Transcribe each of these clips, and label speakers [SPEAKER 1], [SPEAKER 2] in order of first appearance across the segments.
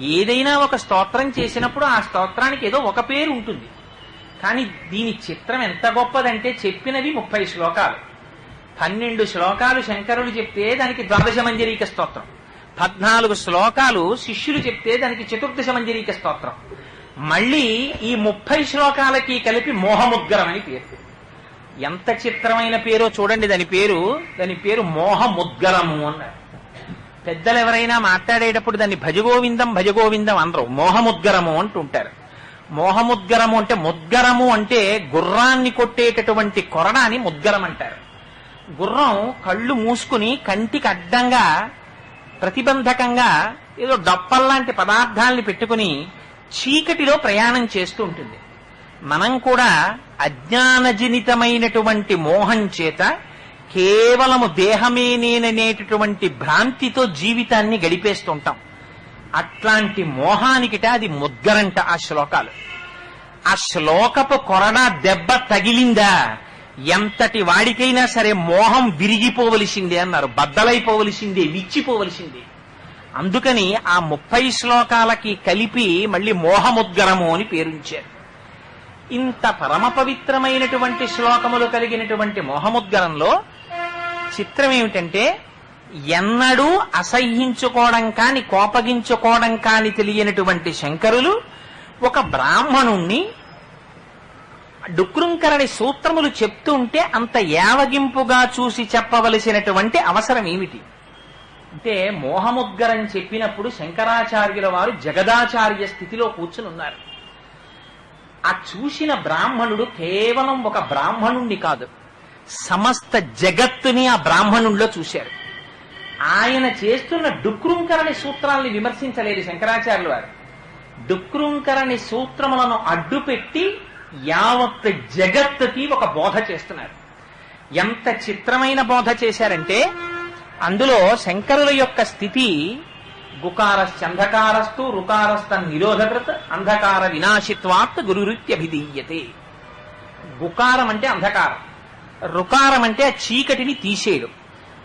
[SPEAKER 1] ఏదైనా ఒక స్తోత్రం చేసినప్పుడు ఆ స్తోత్రానికి ఏదో ఒక పేరు ఉంటుంది. కానీ దీని చిత్రం ఎంత గొప్పదంటే చెప్పినవి ముప్పై శ్లోకాలు. పన్నెండు శ్లోకాలు శంకరులు చెప్తే దానికి ద్వాదశ మంజరీక స్తోత్రం. పద్నాలుగు శ్లోకాలు శిష్యులు చెప్తే దానికి చతుర్దశ మంజరీక స్తోత్రం. మళ్ళీ ఈ ముప్పై శ్లోకాలకి కలిపి మోహముద్గరం అని పేరు. ఎంత చిత్రమైన పేరో చూడండి దాని పేరు. దాని పేరు మోహముద్గరము అన్నారు. పెద్దలు ఎవరైనా మాట్లాడేటప్పుడు దాన్ని భజగోవిందం భజగోవిందం అనరు. మోహముద్గరము అంటుంటారు మోహముద్గరము అంటే ముద్గరము అంటే గుర్రాన్ని కొట్టేటటువంటి కొరడాని ముద్గరం అంటారు. గుర్రం కళ్ళు మూసుకుని కంటికి అడ్డంగా ప్రతిబంధకంగా ఏదో డప్పల్లాంటి పదార్థాల్ని పెట్టుకుని చీకటిలో ప్రయాణం చేస్తూ ఉంటుంది. మనం కూడా అజ్ఞానజనితమైనటువంటి మోహం చేత కేవలము దేహమే నేననేటటువంటి భ్రాంతితో జీవితాన్ని గడిపేస్తుంటాం. అట్లాంటి మోహానికిట అది ముద్గరంట ఆ శ్లోకాలు. ఆ శ్లోకపు కొరడా దెబ్బ తగిలిందా? ఎంతటి వాడికైనా సరే మోహం విరిగిపోవలసిందే అన్నారు. బద్దలైపోవలసిందే విచ్చిపోవలసిందే అందుకని ఆ ముప్పై శ్లోకాలకి కలిపి మళ్ళీ మోహముద్గరము అని పేరుంచారు. ఇంత పరమ పవిత్రమైనటువంటి శ్లోకములు కలిగినటువంటి మోహముద్గరంలో చిత్రం ఏమిటంటే ఎన్నడూ అసహ్యించుకోవడం కాని కోపగించుకోవడం కాని తెలియనటువంటి శంకరులు ఒక బ్రాహ్మణుణ్ణి డుక్రుంకరని సూత్రములు చెప్తూ ఉంటే అంత యావగింపుగా చూసి చెప్పవలసినటువంటి అవసరం ఏమిటి? అంటే మోహముద్గరం చెప్పినప్పుడు శంకరాచార్యుల వారు జగదాచార్య స్థితిలో కూర్చుని ఉన్నారు ఆ చూసిన బ్రాహ్మణుడు కేవలం ఒక బ్రాహ్మణుణ్ణి కాదు. సమస్త జగత్తుని ఆ బ్రాహ్మణుల్లో చూశారు. ఆయన చేస్తున్న డుక్రుంకరణి సూత్రాల్ని విమర్శించలేదు శంకరాచార్యులు వారు. డుక్రుంకరణి సూత్రములను అడ్డుపెట్టి యావత్ జగత్తుకి ఒక బోధ చేస్తున్నారు. ఎంత చిత్రమైన బోధ చేశారంటే అందులో శంకరుల యొక్క స్థితి గుకారశ్చంధకారస్తు రుకారస్త నిరోధకృత్ అంధకార వినాశిత్వాత్ గురురీత్యభిధీయతే. గుకారం అంటే అంధకారం. రుకారం అంటే ఆ చీకటిని తీసేయడం.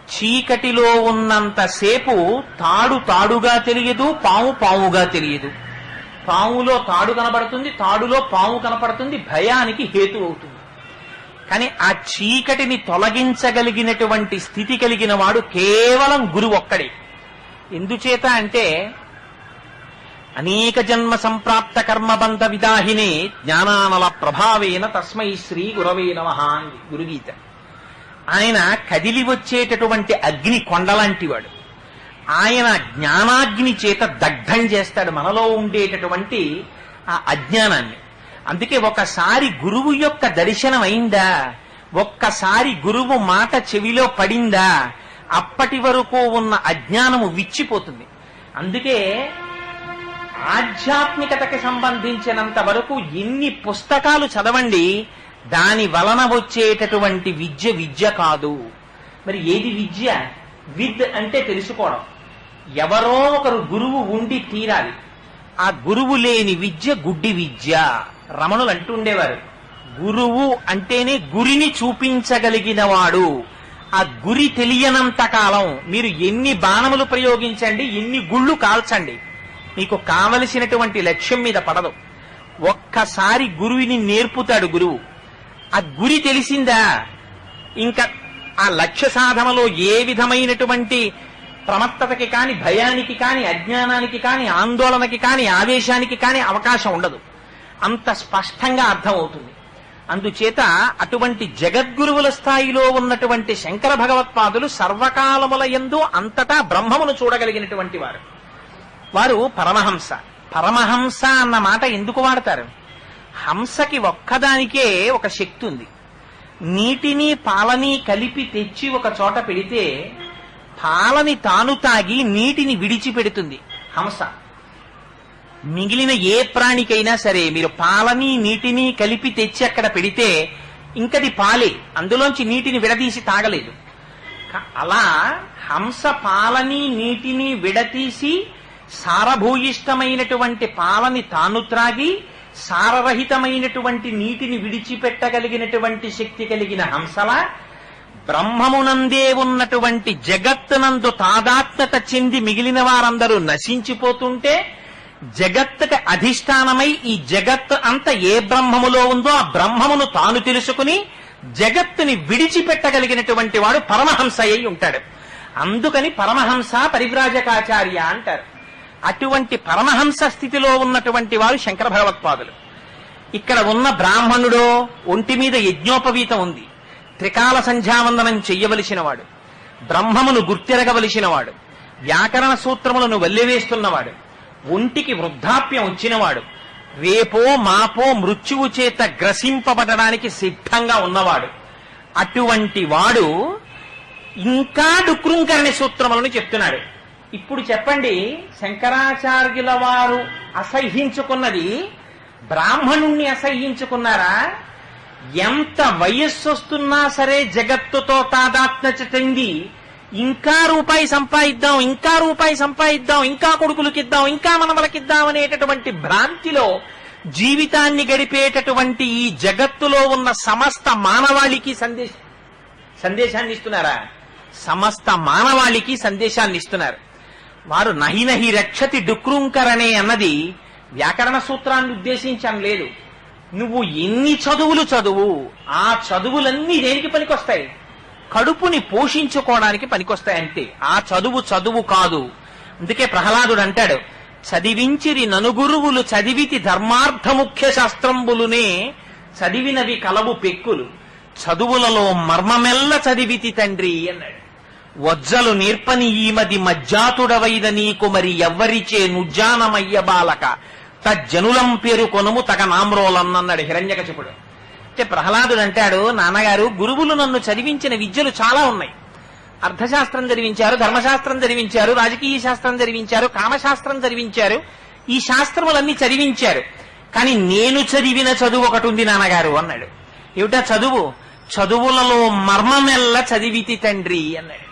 [SPEAKER 1] చీకటిలో ఉన్నంతసేపు తాడు తాడుగా తెలియదు పాము పాముగా తెలియదు. పాములో తాడు కనబడుతుంది తాడులో పాము కనపడుతుంది భయానికి హేతు అవుతుంది. కానీ ఆ చీకటిని తొలగించగలిగినటువంటి స్థితి కలిగిన వాడు కేవలం గురువు ఒక్కడే. ఎందుచేత అంటే అనేక జన్మ సంప్రాప్త కర్మబంధ విదాహినే జ్ఞానానల ప్రభావేన తస్మై శ్రీ గురవే నమ గురుగీత. ఆయన కదిలి వచ్చేటటువంటి అగ్ని కొండలాంటివాడు. ఆయన జ్ఞానాగ్ని చేత దగ్ధం చేస్తాడు మనలో ఉండేటటువంటి ఆ అజ్ఞానాన్ని. అందుకే ఒకసారి గురువు యొక్క దర్శనం అయిందా ఒక్కసారి గురువు మాట చెవిలో పడిందా అప్పటి వరకు ఉన్న అజ్ఞానము విచ్చిపోతుంది. అందుకే ఆధ్యాత్మికతకి సంబంధించినంత వరకు ఎన్ని పుస్తకాలు చదవండి దాని వలన వచ్చేటటువంటి విద్య విద్య కాదు. మరి ఏది విద్య? విద్ అంటే తెలుసుకోవడం. ఎవరో ఒకరు గురువు ఉండి తీరాలి. ఆ గురువు లేని విద్య గుడ్డి విద్య. రమణులు అంటుండేవారు గురువు అంటేనే గురిని చూపించగలిగిన వాడు ఆ గురి తెలియనంత కాలం మీరు ఎన్ని బాణములు ప్రయోగించండి ఎన్ని గుళ్ళు కాల్చండి. నీకు కావలసినటువంటి లక్ష్యం మీద పడదు. ఒక్కసారి గురువుని నేర్పుతాడు గురువు. ఆ గురి తెలిసిందా? ఇంకా ఆ లక్ష్య సాధనలో ఏ విధమైనటువంటి ప్రమత్తతకి కాని భయానికి కాని అజ్ఞానానికి కాని ఆందోళనకి కాని ఆవేశానికి కాని అవకాశం ఉండదు. అంత స్పష్టంగా అర్థమవుతుంది. అందుచేత అటువంటి జగద్గురువుల స్థాయిలో ఉన్నటువంటి శంకర భగవత్పాదులు సర్వకాలముల ఎందు అంతటా బ్రహ్మమును చూడగలిగినటువంటి వారు. వారు పరమహంస. పరమహంస అన్న మాట ఎందుకు వాడతారు? హంసకి ఒక్కదానికే ఒక శక్తి ఉంది. నీటిని పాలని కలిపి తెచ్చి ఒక చోట పెడితే పాలని తాను తాగి నీటిని విడిచిపెడుతుంది హంస. మిగిలిన ఏ ప్రాణికైనా సరే మీరు పాలని నీటిని కలిపి తెచ్చి అక్కడ పెడితే ఇంకది పాలే. అందులోంచి నీటిని విడదీసి తాగలేదు. అలా హంస పాలని నీటిని విడతీసి సారభూయిష్టమైనటువంటి పాలని తాను త్రాగి సారరహితమైనటువంటి నీటిని విడిచిపెట్టగలిగినటువంటి శక్తి కలిగిన హంసల బ్రహ్మమునందే ఉన్నటువంటి జగత్తునందు తాదాత్మ్యత చెంది మిగిలిన వారందరూ నశించిపోతుంటే జగత్తుకి అధిష్టానమై ఈ జగత్తు అంత ఏ బ్రహ్మములో ఉందో ఆ బ్రహ్మమును తాను తెలుసుకుని జగత్తుని విడిచిపెట్టగలిగినటువంటి వాడు పరమహంస అయి ఉంటాడు. అందుకని పరమహంస పరివ్రాజకాచార్య అంటారు. అటువంటి పరమహంస స్థితిలో ఉన్నటువంటి వారు శంకర భగవత్పాదులు. ఇక్కడ ఉన్న బ్రాహ్మణుడో ఒంటి మీద యజ్ఞోపవీతం ఉంది. త్రికాల సంధ్యావందనం చెయ్యవలసిన వాడు బ్రహ్మమును గుర్తిరగవలసిన వాడు వ్యాకరణ సూత్రములను వల్లెవేస్తున్నవాడు. ఒంటికి వృద్ధాప్యం వచ్చినవాడు. రేపో మాపో మృత్యువు చేత గ్రసింపబడడానికి సిద్ధంగా ఉన్నవాడు. అటువంటి వాడు ఇంకా డుక్రుంకరణి సూత్రములను చెప్తున్నాడు. ఇప్పుడు చెప్పండి శంకరాచార్యుల వారు అసహ్యించుకున్నది బ్రాహ్మణుణ్ణి అసహ్యించుకున్నారా? ఎంత వయస్సు వస్తున్నా సరే జగత్తుతో తాదాత్మ్యత చెంది ఇంకా రూపాయి సంపాదిద్దాం ఇంకా రూపాయి సంపాదిద్దాం ఇంకా కొడుకులకిద్దాం ఇంకా మనవలకిద్దాం అనేటటువంటి భ్రాంతిలో జీవితాన్ని గడిపేటటువంటి ఈ జగత్తులో ఉన్న సమస్త మానవాళికి సందేశ సందేశాన్ని ఇస్తున్నారా? సమస్త మానవాళికి సందేశాన్ని ఇస్తున్నారు. వారు నహి నహి రక్షతి డుక్రుంకరణే అన్నది వ్యాకరణ సూత్రాన్ని ఉద్దేశించడం లేదు. నువ్వు ఎన్ని చదువులు చదువు ఆ చదువులన్నీ దేనికి పనికొస్తాయి? కడుపుని పోషించుకోవడానికి పనికొస్తాయి అంతే ఆ చదువు చదువు కాదు. అందుకే ప్రహ్లాదుడు అంటాడు చదివించిరి ననుగురువులు చదివితి ధర్మార్థ ముఖ్య శాస్త్రంబులునే చదివినవి కలవు పెక్కులు. చదువులలో మర్మమెల్ల చదివితి తండ్రి అన్నాడు. వజ్జలు నేర్పని ఈమది మజ్జాతుడవైద నీకు మరి ఎవ్వరిచే నుజ్జానమయ్య బాలక. తజ్జనులం పేరు కొనుము తగ నామ్రోలన్నన్నాడు హిరణ్యకశిపుడు అంటే ప్రహ్లాదుడు అంటాడు నాన్నగారు గురువులు నన్ను చదివించిన విద్యలు చాలా ఉన్నాయి. అర్థశాస్త్రం చదివించారు ధర్మశాస్త్రం చదివించారు రాజకీయ శాస్త్రం చదివించారు కామశాస్త్రం చదివించారు ఈ శాస్త్రములన్నీ చదివించారు. కానీ నేను చదివిన చదువు ఒకటి ఉంది నాన్నగారు అన్నాడు. ఏమిటా చదువు? చదువులలో మర్మమెల్ల చదివితి తండ్రి అన్నాడు.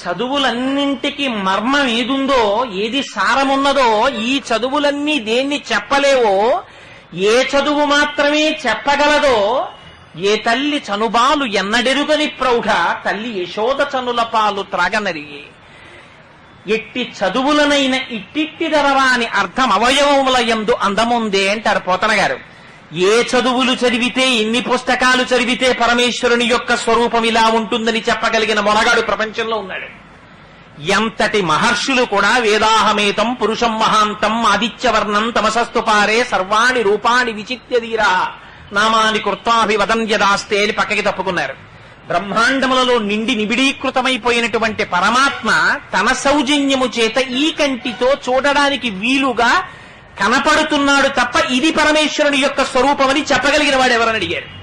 [SPEAKER 1] చదువులన్నింటికి మర్మం ఏదుందో ఏది సారమున్నదో ఈ చదువులన్నీ దేన్ని చెప్పలేవో ఏ చదువు మాత్రమే చెప్పగలదో ఏ తల్లి చనుబాలు ఎన్నడెరుగని ప్రౌఢ తల్లి యశోద చనుల పాలు త్రాగనరిగి ఎట్టి చదువులనైన ఇట్టిట్టి ధరవాని అర్థం అవయవముల ఎందు అందముందే అంటారు పోతన గారు ఏ చదువులు చదివితే ఇన్ని పుస్తకాలు చదివితే పరమేశ్వరుని యొక్క స్వరూపం ఇలా ఉంటుందని చెప్పగలిగిన మొనగాడు ప్రపంచంలో ఉన్నాడు. ఎంతటి మహర్షులు కూడా వేదాహమేతం పురుషం మహాంతం ఆదిత్యవర్ణం తమసస్తు పారే సర్వాణి రూపాణి విచిత్యధీరా నామాని కృత్వాభివదన్యదాస్తే అని పక్కకి తప్పుకున్నారు. బ్రహ్మాండములలో నిండి నిబిడీకృతమైపోయినటువంటి పరమాత్మ తన సౌజన్యము చేత ఈ కంటితో చూడడానికి వీలుగా కనపడుతున్నాడు తప్ప ఇది పరమేశ్వరుని యొక్క స్వరూపమని చెప్పగలిగిన వాడు ఎవరని అడిగారు.